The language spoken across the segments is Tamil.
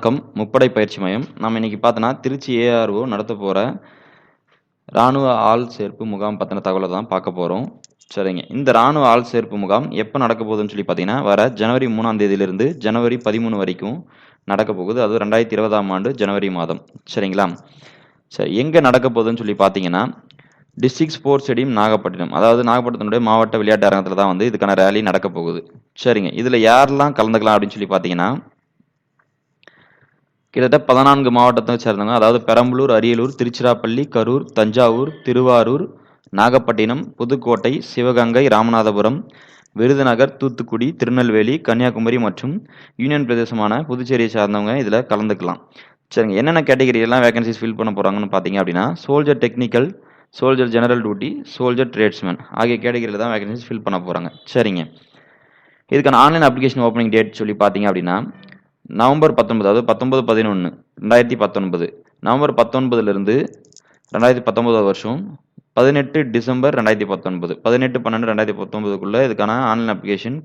வணக்கம். முப்படை பயிற்சி மையம். நம்ம இன்னைக்கு பார்த்தோன்னா திருச்சி ஏஆர்ஓ நடத்த போகிற இராணுவ ஆள் சேர்ப்பு முகாம் பற்றின தகவலை தான் பார்க்க போகிறோம் சரிங்க. இந்த இராணுவ ஆள் சேர்ப்பு முகாம் எப்போ நடக்க போகுதுன்னு சொல்லி பார்த்தீங்கன்னா வர ஜனவரி மூணாம் தேதியிலிருந்து ஜனவரி பதிமூணு வரைக்கும் நடக்க போகுது. அது ரெண்டாயிரத்தி இருபதாம் ஆண்டு ஜனவரி மாதம். சரிங்களா? சரி எங்கே நடக்க போகுதுன்னு சொல்லி பார்த்தீங்கன்னா டிஸ்ட்ரிக்ட் ஸ்போர்ட்ஸ் ஸ்டேடியம் நாகப்பட்டினம். அதாவது நாகப்பட்டினத்துடைய மாவட்ட விளையாட்டு அரங்கத்தில் தான் வந்து இதுக்கான ரேலி நடக்க போகுது. சரிங்க. இதில் யாரெல்லாம் கலந்துக்கலாம் அப்படின்னு சொல்லி பார்த்தீங்கன்னா கிட்டத்தட்ட பதினான்கு மாவட்டத்தை சேர்ந்தவங்க. அதாவது பெரம்பலூர் அரியலூர் திருச்சிராப்பள்ளி கரூர் தஞ்சாவூர் திருவாரூர் நாகப்பட்டினம் புதுக்கோட்டை சிவகங்கை ராமநாதபுரம் விருதுநகர் தூத்துக்குடி திருநெல்வேலி கன்னியாகுமரி மற்றும் யூனியன் பிரதேசமான புதுச்சேரியை சார்ந்தவங்க இதில் கலந்துக்கலாம். சரிங்க. என்னென்ன கேட்டகரியெல்லாம் வேகன்சிஸ் ஃபில் பண்ண போகிறாங்கன்னு பார்த்தீங்க அப்படின்னா soldier technical soldier general duty soldier tradesman ஆகிய கேட்டகரியில் தான் வேகன்சிஸ் ஃபில் பண்ண போகிறாங்க சரிங்க. இதுக்கான ஆன்லைன் அப்ளிகேஷன் ஓப்பனிங் டேட் சொல்லி பார்த்தீங்க அப்படின்னா நவம்பர் பத்தொன்பது அதாவது பத்தொன்பது பதினொன்று ரெண்டாயிரத்தி பத்தொன்பது. நவம்பர் பத்தொன்பதுலேருந்து ரெண்டாயிரத்தி பத்தொன்பதாவது வருஷம் பதினெட்டு டிசம்பர் ரெண்டாயிரத்தி பத்தொன்பது. பதினெட்டு பன்னெண்டு ரெண்டாயிரத்தி பத்தொன்பதுக்குள்ளே இதுக்கான ஆன்லைன் அப்ளிகேஷன்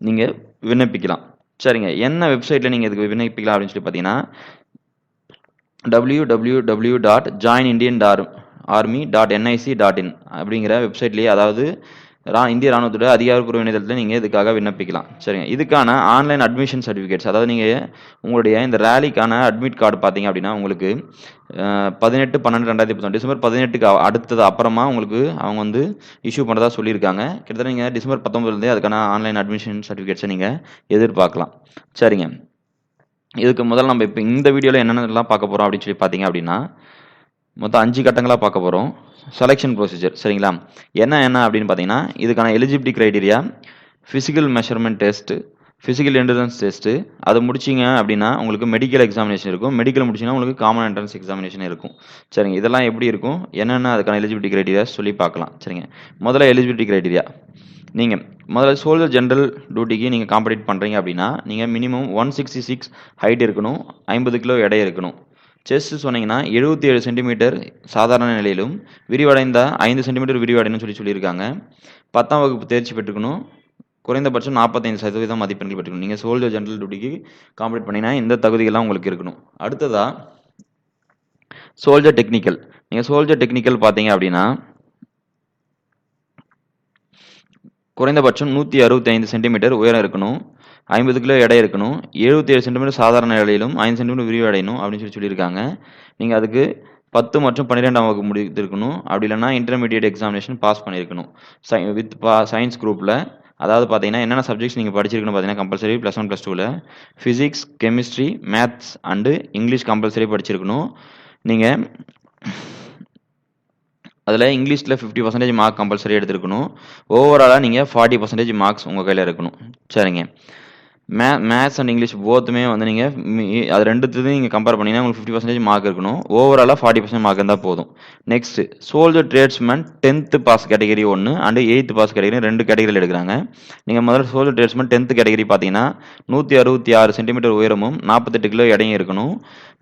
நீங்கள் விண்ணப்பிக்கலாம். சரிங்க. என்ன வெப்சைட்டில் நீங்கள் இதுக்கு விண்ணப்பிக்கலாம் அப்படின்னு சொல்லி பார்த்தீங்கன்னா W W W dot join Indian tar army dot NIC dot in அப்படிங்கிற வெப்சைட்லேயே அதாவது ரா இந்திய ராணுவத்துடைய அதிகாரப்பூர்வ இணையதளத்தில் நீங்கள் இதுக்காக விண்ணப்பிக்கலாம். சரிங்க. இதுக்கான ஆன்லைன் அட்மிஷன் சர்டிஃபிகேட்ஸ் அதாவது நீங்கள் உங்களுடைய இந்த ரேலிக்கான அட்மிட் கார்டு பார்த்தீங்க அப்படின்னா உங்களுக்கு பதினெட்டு பன்னெண்டு ரெண்டாயிரத்தி பத்தொன்று டிசம்பர் பதினெட்டுக்கு அடுத்தது அப்புறமா உங்களுக்கு அவங்க வந்து இஷ்யூ பண்ணுறதா சொல்லியிருக்காங்க. கிட்டத்தட்ட நீங்கள் டிசம்பர் பத்தொம்பதுலேருந்தே அதுக்கான ஆன்லைன் அட்மிஷன் சர்டிஃபிகேட்ஸை நீங்கள் எதிர்பார்க்கலாம். சரிங்க. இதுக்கு முதல்ல நம்ம இப்போ இந்த வீடியோவில் என்னென்னலாம் பார்க்க போகிறோம் அப்படின்னு சொல்லி பார்த்தீங்க அப்படின்னா மொத்தம் அஞ்சு கட்டங்களாக பார்க்க போகிறோம் செலெக்ஷன் ப்ரொசீஜர் சரிங்களா? என்ன என்ன அப்படின்னு பார்த்தீங்கன்னா இதுக்கான eligibility criteria physical measurement test physical entrance test அதை முடிச்சிங்க அப்படின்னா உங்களுக்கு மெடிக்கல் எக்ஸாமினேஷன் இருக்கும். மெடிக்கல் முடிச்சிங்கன்னா உங்களுக்கு காமன் என்ட்ரன்ஸ் எக்ஸாமினேஷன் இருக்கும். சரிங்க இதெல்லாம் எப்படி இருக்கும்? என்னென்ன அதுக்கான எலிஜிபிலிட்டி க்ரைட்டீரியா சொல்லி பார்க்கலாம். சரிங்க முதல்ல எலிஜிபிலிட்டி க்ரைட்டீரியா நீங்கள் முதல்ல சோல்ஜர் ஜென்ரல் டியூட்டிக்கு நீங்கள் காம்படேட் பண்ணுறீங்க அப்படின்னா நீங்கள் minimum one sixty six height இருக்கணும் ஐம்பது கிலோ எடை இருக்கணும். செஸ்ட் சொன்னீங்கன்னா எழுபத்தி ஏழு சென்டிமீட்டர் சாதாரண நிலையிலும் விரிவடைந்தால் ஐந்து சென்டிமீட்டர் விரிவடையணும்னு சொல்லி சொல்லியிருக்காங்க. பத்தாம் வகுப்பு தேர்ச்சி பெற்றுக்கணும். குறைந்தபட்சம் நாற்பத்தைந்து சதவீதம் மதிப்பெண்கள் பெற்றுக்கணும். நீங்கள் சோல்ஜர் ஜென்ரல் டியூட்டிக்கு காம்ப்ளீட் பண்ணிங்கன்னா இந்த தகுதிகள்லாம் உங்களுக்கு இருக்கணும். அடுத்ததா சோல்ஜர் டெக்னிக்கல் நீங்கள் சோல்ஜர் டெக்னிக்கல் பார்த்தீங்க அப்படின்னா குறைந்தபட்சம் நூற்றி அறுபத்தி ஐந்து சென்டிமீட்டர் உயரம் இருக்கணும். ஐம்பது கிலோ எடை இருக்கணும். எழுபத்தி ஏழு சென்டிமீட்டர் சாதாரண இடையிலும் ஐந்து சென்டிமீட்டர் விரிவடையணும் அப்படின்னு சொல்லி சொல்லியிருக்காங்க. நீங்கள் அதுக்கு பத்து மற்றும் பன்னிரெண்டாம் வகுப்பு முடித்திருக்கணும். அப்படி இல்லைன்னா இன்டர்மீடியட் எக்ஸாமினேஷன் பாஸ் பண்ணியிருக்கணும். சை வித் பா சயின்ஸ் குரூப்பில் அதாவது பார்த்தீங்கன்னா என்னென்ன சப்ஜெக்ட்ஸ் நீங்கள் படிச்சிருக்கணும் பார்த்தீங்கன்னா கம்பல்சரி ப்ளஸ் ஒன் ப்ளஸ் டூவில் physics chemistry maths and English compulsory படிச்சிருக்கணும். நீங்கள் அதில் இங்கிலீஷில் ஃபிஃப்டி பர்சன்டேஜ் மார்க் கம்பல்சரி எடுத்துருக்கணும். ஓவராலாக நீங்கள் ஃபார்ட்டி பர்சன்டேஜ் மார்க்ஸ் உங்கள் கையில் இருக்கணும். சரிங்க. மே மேத்ஸ் அண்ட் இங்கிலீஷ் போத்துமே வந்து நீங்கள் அது ரெண்டுத்தையும் நீங்கள் கம்பேர் பண்ணிங்கன்னா உங்களுக்கு ஃபிஃப்டி பர்சன்டேஜ் மார்க் இருக்கணும். ஓவராலாக ஃபார்ட்டி பர்சன்ட் மார்க் இருந்தால் போதும். Next soldier tradesman tenth pass category ஒன்று அண்டு எயித்து பாஸ் கேட்டகரி ரெண்டு கேட்டகரியில் எடுக்கிறாங்க. நீங்கள் முதல்ல சோல்ஜர் ட்ரேட்ஸ்மேன் டென்த்து கேட்டகரி பார்த்தீங்கன்னா நூற்றி அறுபத்தி ஆறு சென்டிமீட்டர் உயரமும் நாற்பத்தெட்டு கிலோ எடையும் இருக்கணும்.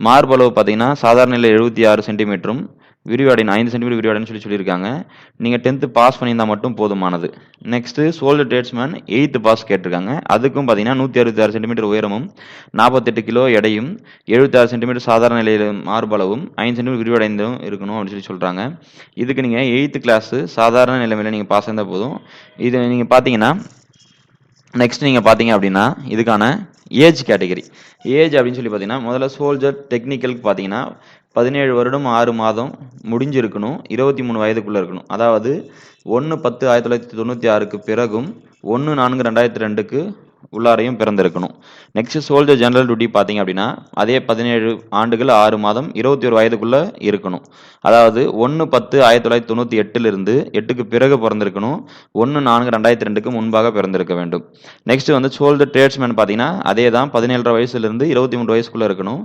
மார்பளவு பார்த்தீங்கன்னா சாதாரண நிலை எழுபத்தி ஆறு சென்டிமீட்டரும் விரிவடையணும் ஐந்து சென்டிமீட்டர் விரிவடைன்னு சொல்லி சொல்லியிருக்காங்க. நீங்கள் டென்த்து பாஸ் பண்ணியிருந்தால் மட்டும் போதுமானது. Next soldier tradesman eighth pass கேட்டிருக்காங்க. அதுக்கும் பார்த்தீங்கன்னா நூற்றி அறுபத்தி ஆறு சென்டிமீட்டர் உயரமும் நாற்பத்தெட்டு கிலோ எடையும் எழுபத்தாறு சென்டிமீட்டர் சாதாரண நிலையில் மார்பளவும் ஐந்து சென்டிமீட்டர் விரிவடைந்தும் இருக்கணும் அப்படின்னு சொல்லி சொல்கிறாங்க இதுக்கு நீங்கள் எயித்து கிளாஸு சாதாரண நிலைமையில் நீங்கள் பாஸ் இருந்தால் போதும். இது நீங்கள் பார்த்தீங்கன்னா நெக்ஸ்ட் நீங்கள் பார்த்தீங்க அப்படின்னா இதுக்கான ஏஜ் கேட்டகரி ஏஜ் அப்படின்னு சொல்லி பார்த்தீங்கன்னா முதல்ல சோல்ஜர் டெக்னிக்கலுக்கு பார்த்தீங்கன்னா பதினேழு வருடம் ஆறு மாதம் முடிஞ்சிருக்கணும். இருபத்தி மூணு வயதுக்குள்ளே இருக்கணும். அதாவது ஒன்று பத்து ஆயிரத்தி தொள்ளாயிரத்தி தொண்ணூற்றி ஆறுக்கு பிறகும் ஒன்று நான்கு ரெண்டாயிரத்தி ரெண்டுக்கு உள்ளாரையும் பிறந்திருக்கணும். நெக்ஸ்ட் சோல்ஜர் ஜெனரல் டியூட்டி பார்த்தீங்க அப்படின்னா அதே பதினேழு ஆண்டுகள் ஆறு மாதம் இருபத்தி ஒரு வயதுக்குள்ளே இருக்கணும். அதாவது ஒன்று பத்து ஆயிரத்தி தொள்ளாயிரத்தி தொண்ணூற்றி எட்டுலேருந்து எட்டுக்கு பிறகு பிறந்திருக்கணும். ஒன்று நான்கு ரெண்டாயிரத்தி ரெண்டுக்கு முன்பாக பிறந்திருக்க வேண்டும். நெக்ஸ்ட் வந்து சோல்ஜர் ட்ரேட்ஸ்மேன் பார்த்தீங்கன்னா அதே தான் பதினேழரை வயசுலேருந்து இருபத்தி மூணு வயசுக்குள்ளே இருக்கணும்.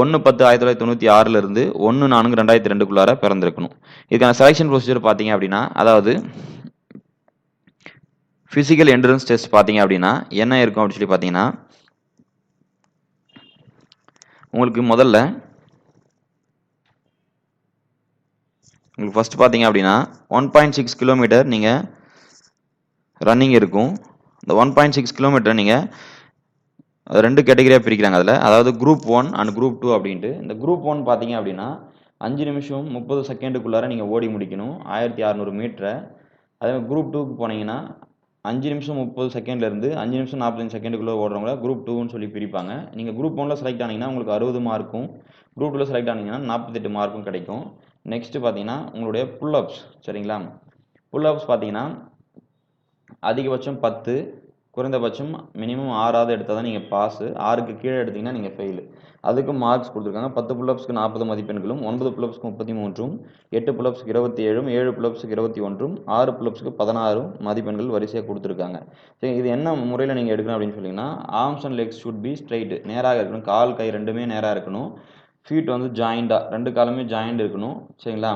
ஒன்று பத்து ஆயிரத்தி தொள்ளாயிரத்தி தொண்ணூற்றி ஆறிலிருந்து ஒன்று நான்கு ரெண்டாயிரத்தி ரெண்டுக்குள்ளார பிறந்திருக்கணும். இதுக்கான செலெக்ஷன் ப்ரொசீஜர் பார்த்தீங்க அப்படின்னா அதாவது ஃபிசிக்கல் என்ட்ரன்ஸ் டெஸ்ட் பார்த்தீங்க அப்படின்னா என்ன இருக்கும் அப்படின்னு சொல்லி பார்த்தீங்கன்னா உங்களுக்கு முதல்ல உங்களுக்கு ஃபஸ்ட்டு பார்த்தீங்க அப்படின்னா ஒன் பாயிண்ட் சிக்ஸ் கிலோமீட்டர் நீங்கள் ரன்னிங் இருக்கும். இந்த ஒன் பாயிண்ட் சிக்ஸ் கிலோமீட்டர் நீங்கள் ரெண்டு கேட்டகரியாக பிரிக்கிறாங்க அதில். அதாவது group one and group two அப்படின்ட்டு. இந்த குரூப் ஒன் பார்த்தீங்க அப்படின்னா அஞ்சு நிமிஷம் முப்பது செகண்டுக்குள்ளார நீங்கள் ஓடி முடிக்கணும். ஆயிரத்தி அறநூறு மீட்டரை அதே மாதிரி குரூப் டூக்கு போனீங்கன்னா அஞ்சு நிமிஷம் முப்பது செகண்ட்லேருந்து அஞ்சு நிமிஷம் நாற்பத்தஞ்சு செகண்டுக்குள்ளே ஓடுறவங்கள குரூப் டூன்னு சொல்லி பிரிப்பாங்க. நீங்கள் குரூப் ஒனில் செலக்ட் ஆனீங்கன்னா உங்களுக்கு அறுபது மார்க்கும் குரூப் டூவில் செலக்ட் ஆனீங்கன்னா நாற்பத்தெட்டு மார்க்கும் கிடைக்கும். நெக்ஸ்ட்டு பார்த்தீங்கன்னா உங்களுடைய புல்லப்ஸ் சரிங்களா? புல்லப்ஸ் பார்த்தீங்கன்னா அதிகபட்சம் பத்து குறைந்தபட்சம் மினிமம் ஆறாவது எடுத்தால் தான் நீங்கள் பாஸு ஆறுக்கு கீழே எடுத்தீங்கன்னா நீங்கள் ஃபெயிலு அதுக்கு மார்க்ஸ் கொடுத்துருக்காங்க. பத்து புல்லப்ஸ்க்கு நாற்பது மதிப்பெண்களும் ஒன்பது புல்லப்ஸ்க்கு முப்பத்தி மூன்றும் எட்டு புல்லப்ஸ்க்கு இருபத்தி ஏழும் ஏழு புல்லப்ஸ்க்கு இருபத்தி ஒன்றும் ஆறு புல்லப்ஸ்க்கு பதினாறும் மதிப்பெண்கள் வரிசையாக கொடுத்துருக்காங்க. சரி இது என்ன முறையில் நீங்கள் எடுக்கணும் அப்படின்னு சொன்னீங்கன்னா arms and legs should be straight நேராக இருக்கணும். கால் கை ரெண்டுமே நேராக இருக்கணும். ஃபீட் வந்து ஜாயிண்டாக ரெண்டு காலமே ஜாயிண்ட் இருக்கணும். சரிங்களா?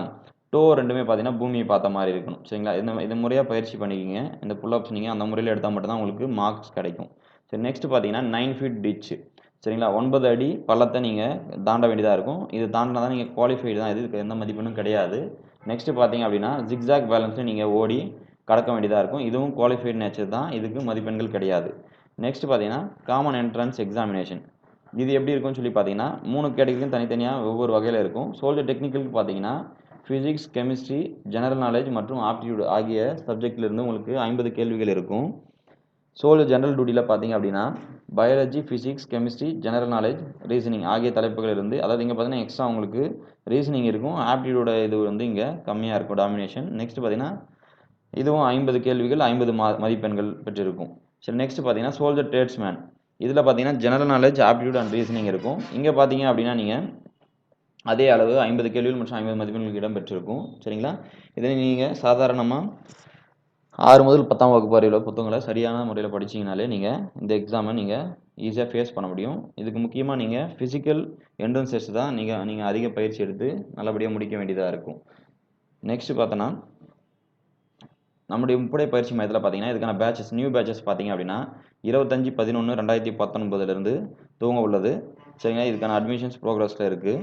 டோ ரெண்டுமே பார்த்தீங்கன்னா பூமியை பார்த்த மாதிரி இருக்கணும். சரிங்களா? இந்த இந்த முறையாக பயிற்சி பண்ணிக்கிங்க. இந்த புல்லப்ஸ் நீங்கள் அந்த முறையில் எடுத்தால் மட்டும்தான் உங்களுக்கு மார்க்ஸ் கிடைக்கும். சரி நெக்ஸ்ட் பார்த்தீங்கன்னா நைன் ஃபீட் டிச்சு சரிங்களா? ஒன்பது அடி பள்ளத்தை நீங்கள் தாண்ட வேண்டியதாக இருக்கும். இது தாண்டினா தான் நீங்கள் குவாலிஃபைடு தான். இதுக்கு எந்த மதிப்பெண்ணும் கிடையாது. நெக்ஸ்ட்டு பார்த்தீங்க அப்படின்னா ஜிக்ஸாக் பேலன்ஸில் நீங்கள் ஓடி கடக்க வேண்டியதாக இருக்கும். இதுவும் குவாலிஃபைடு நேச்சர் தான். இதுக்கு மதிப்பெண்கள் கிடையாது. நெக்ஸ்ட் பார்த்தீங்கன்னா காமன் என்ட்ரன்ஸ் எக்ஸாமினேஷன் இது எப்படி இருக்கும்னு சொல்லி பார்த்தீங்கன்னா மூணு கேட்டகரியும் தனித்தனியாக ஒவ்வொரு வகையில் இருக்கும். சோல்ஜர் டெக்னிக்கலுக்கு பார்த்தீங்கன்னா ஃபிசிக்ஸ் கெமிஸ்ட்ரி ஜெனரல் நாலேஜ் மற்றும் ஆப்டிடியூட் ஆகிய சப்ஜெக்ட்லேருந்து உங்களுக்கு ஐம்பது கேள்விகள் இருக்கும். சோலோ ஜெனரல் டியூட்டியில் பார்த்தீங்க அப்படின்னா biology physics chemistry general knowledge reasoning ஆகிய தலைப்புகள் இருந்து அதாவது இங்கே பார்த்தீங்கன்னா எக்ஸ்ட்ரா உங்களுக்கு ரீசனிங் இருக்கும். ஆப்டிடியூட இது வந்து இங்கே கம்மியாக இருக்கும் டாமினேஷன் நெக்ஸ்ட் பார்த்தீங்கன்னா இதுவும் ஐம்பது கேள்விகள் ஐம்பது மா மதிப்பெண்கள் பெற்றிருக்கும். சரி நெக்ஸ்ட் பார்த்தீங்கன்னா சோல்ஜர் ட்ரேட்ஸ்மேன் இதில் பார்த்தீங்கன்னா general knowledge aptitude and reasoning இருக்கும். இங்கே பார்த்தீங்க அப்படின்னா நீங்கள் அதே அளவு ஐம்பது கேள்விகள் மற்றும் ஐம்பது மதிப்பெண்களுக்கு இடம் பெற்றிருக்கும். சரிங்களா? இதனை நீங்கள் சாதாரணமாக ஆறு முதல் பத்தாம் வகுப்பு வரையில் புத்தகங்களை சரியான முறையில் படிச்சிங்கனாலே நீங்கள் இந்த எக்ஸாமை நீங்கள் ஈஸியாக ஃபேஸ் பண்ண முடியும். இதுக்கு முக்கியமாக நீங்கள் ஃபிசிக்கல் என்ட்ரன்ஸ் டெஸ்ட் தான் நீங்கள் நீங்கள் அதிக பயிற்சி எடுத்து நல்லபடியாக முடிக்க வேண்டியதாக இருக்கும். நெக்ஸ்ட் பார்த்தோன்னா நம்முடைய முப்படை பயிற்சி மையத்தில் பார்த்தீங்கன்னா இதுக்கான பேட்சஸ் நியூ பேட்சஸ் பார்த்தீங்க அப்படின்னா இருபத்தஞ்சி பதினொன்று ரெண்டாயிரத்தி பத்தொன்பதுலேருந்து துவங்க உள்ளது. சரிங்களா? இதுக்கான அட்மிஷன்ஸ் ப்ரோக்ரஸில் இருக்குது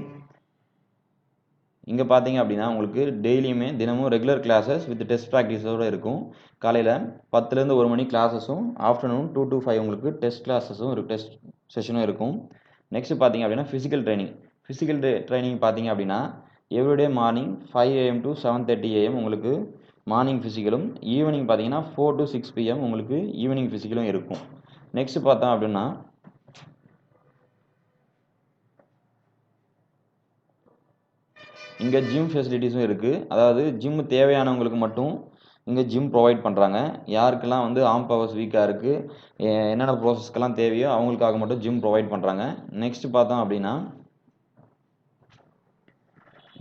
இங்கே பார்த்தீங்க அப்படின்னா உங்களுக்கு டெய்லியுமே தினமும் ரெகுலர் கிளாஸஸ் வித் டெஸ்ட் ப்ராக்டிஸோடு இருக்கும். காலையில் பத்துலேருந்து ஒரு மணி கிளாஸஸும் ஆஃப்டர்நூன் டூ டு ஃபைவ் உங்களுக்கு டெஸ்ட் கிளாஸஸும் ஒரு டெஸ்ட் செஷனும் இருக்கும். நெக்ஸ்ட் பார்த்தீங்க அப்படின்னா ஃபிசிக்கல் ட்ரைனிங் ஃபிசிக்கல் ட்ரைனிங் பார்த்தீங்க அப்படின்னா everyday morning five AM to seven thirty AM உங்களுக்கு மார்னிங் ஃபிசிக்கலும் ஈவினிங் பார்த்தீங்கன்னா ஃபோர் டு சிக்ஸ் பிஎம் உங்களுக்கு ஈவினிங் ஃபிசிக்கலும் இருக்கும். நெக்ஸ்ட் பார்த்தோம் அப்படின்னா இங்கே ஜிம் ஃபெசிலிட்டிஸும் இருக்குது அதாவது ஜிம் தேவையானவங்களுக்கு மட்டும் இங்கே ஜிம் ப்ரொவைட் பண்ணுறாங்க யாருக்கெல்லாம் வந்து ஆம் பவர்ஸ் வீக்காக இருக்குது என்னென்ன ப்ராசஸ்க்கெல்லாம் தேவையோ அவங்களுக்காக மட்டும் ஜிம் ப்ரொவைட் பண்ணுறாங்க நெக்ஸ்ட்டு பார்த்தோம் அப்படின்னா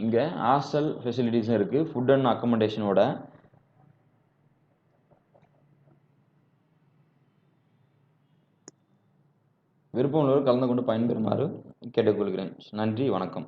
இங்கே ஹாஸ்டல் ஃபெசிலிட்டிஸும் இருக்குது ஃபுட் அண்ட் அக்கமடேஷனோட விருப்பம் உள்ளவர் கலந்து கொண்டு பயன்பெறுமாறு கேட்டுக்கொள்கிறேன். நன்றி வணக்கம்.